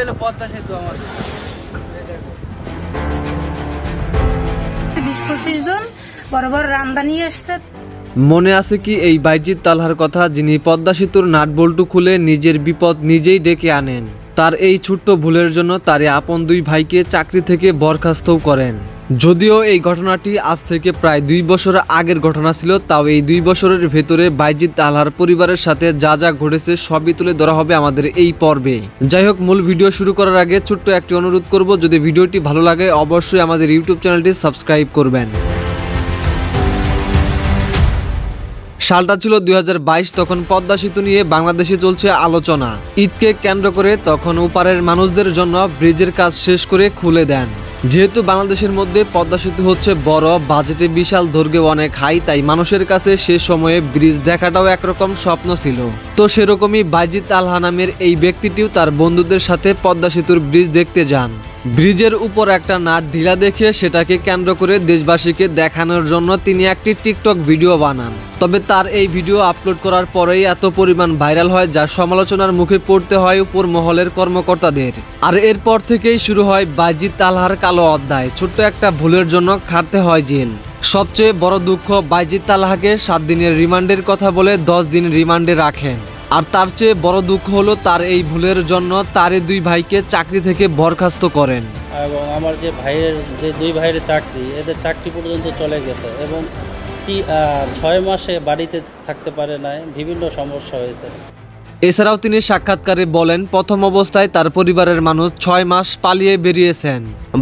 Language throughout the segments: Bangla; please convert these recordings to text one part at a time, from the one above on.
হলো পদ্মা সেতু আমাদের বিশ পঁচিশ জন বড় বড় রান্দা নিয়ে এসছে মনে আছে কি এই বাইজিৎ তালহার কথা? যিনি পদ্মা সেতুর নাটবল্টু খুলে নিজের বিপদ নিজেই ডেকে আনেন। তার এই ছোট্ট ভুলের জন্য তারে আপন দুই ভাইকে চাকরি থেকে বরখাস্তও করেন। যদিও এই ঘটনাটি আজ থেকে প্রায় দুই বছর আগের ঘটনা ছিল, তাও এই দুই বছরের ভেতরে বাইজিৎ তালহার পরিবারের সাথে যা যা ঘটেছে সবই তুলে ধরা হবে আমাদের এই পর্বে। যাই হোক, মূল ভিডিও শুরু করার আগে ছোট্ট একটি অনুরোধ করব, যদি ভিডিওটি ভালো লাগে অবশ্যই আমাদের ইউটিউব চ্যানেলটি সাবস্ক্রাইব করবেন। সালটা ছিল দু হাজার বাইশ, তখন পদ্মা সেতু নিয়ে বাংলাদেশে চলছে আলোচনা। ঈদকে কেন্দ্র করে তখন উপারের মানুষদের জন্য ব্রিজের কাজ শেষ করে খুলে দেন। যেহেতু বাংলাদেশের মধ্যে পদ্মা সেতু হচ্ছে বড়, বাজেটে বিশাল, দৈর্ঘ্যে অনেক হাই তাই মানুষের কাছে সে সময়ে ব্রিজ দেখাটাও একরকম স্বপ্ন ছিল। তো সেরকমই বাইজিৎ আলহা নামের এই ব্যক্তিটিও তার বন্ধুদের সাথে পদ্মা সেতুর ব্রিজ দেখতে যান। ব্রিজের উপর একটা নাট ঢিলা দেখে সেটাকে কেন্দ্র করে দেশবাসীকে দেখানোর জন্য তিনি একটি টিকটক ভিডিও বানান। তবে তার এই ভিডিও আপলোড করার পরেই এত পরিমাণ ভাইরাল হয় যা সমালোচনার মুখে পড়তে হয় উপর মহলের কর্মকর্তাদের। আর এরপর থেকেই শুরু হয় বাইজিৎ তালহার কালো অধ্যায়। ছোট্ট একটা ভুলের জন্য খাটতে হয় জেল। সবচেয়ে বড় দুঃখ বাইজিৎ তালহাকে সাত দিনের রিমান্ডের কথা বলে দশ দিন রিমান্ডে রাখেন। আর তার চেয়ে বড় দুঃখ হলো তার এই ভুলের জন্য তার এই দুই ভাইকে চাকরি থেকে বরখাস্ত করেন। এবং আমার যে ভাইয়ের যে দুই ভাইয়ের চাকরি এদের চাকরি পর্যন্ত চলে গেছে এবং কি ছয় মাসে বাড়িতে থাকতে পারে নাই বিভিন্ন সমস্যা হয়েছে। এছাড়াও তিনি সাক্ষাৎকারে বলেন প্রথম অবস্থায় তার পরিবারের মানুষ ছয় মাস পালিয়ে বেরিয়েছেন।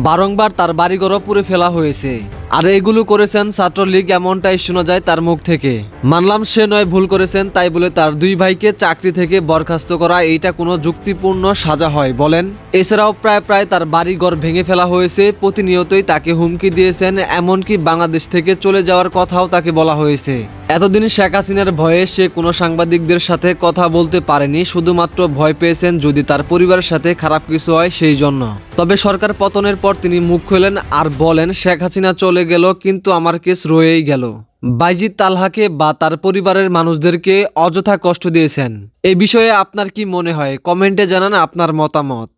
বারংবার তার বাড়িঘরও পুড়ে ফেলা হয়েছে। আর এগুলো করেছেন ছাত্রলীগ এমনটাই শোনা যায় তার মুখ থেকে। মানলাম সে নয় ভুল করেছেন, তাই বলে তার দুই ভাইকে চাকরি থেকে বরখাস্ত করা, এইটা কোনো যুক্তিপূর্ণ সাজা হয়, বলেন। এছাড়াও প্রায় প্রায় তার বাড়িঘর ভেঙে ফেলা হয়েছে, প্রতিনিয়তই তাকে হুমকি দিয়েছেন, এমনকি বাংলাদেশ থেকে চলে যাওয়ার কথাও তাকে বলা হয়েছে। এতদিন শেখ হাসিনার ভয়ে সে কোনো সাংবাদিকদের সাথে কথা বলতে পারেনি, শুধুমাত্র ভয় পেয়েছেন যদি তার পরিবারের সাথে খারাপ কিছু হয় সেই জন্য। তবে সরকার পতনের পর তিনি মুখ খোলেন আর বলেন, শেখ হাসিনা চলে গেল, কিন্তু আমার কেস রয়েই গেল। বাইজিৎ তালহাকে বা তার পরিবারের মানুষদেরকে অযথা কষ্ট দিয়েছেন। এ বিষয়ে আপনার কি মনে হয়? কমেন্টে জানান আপনার মতামত।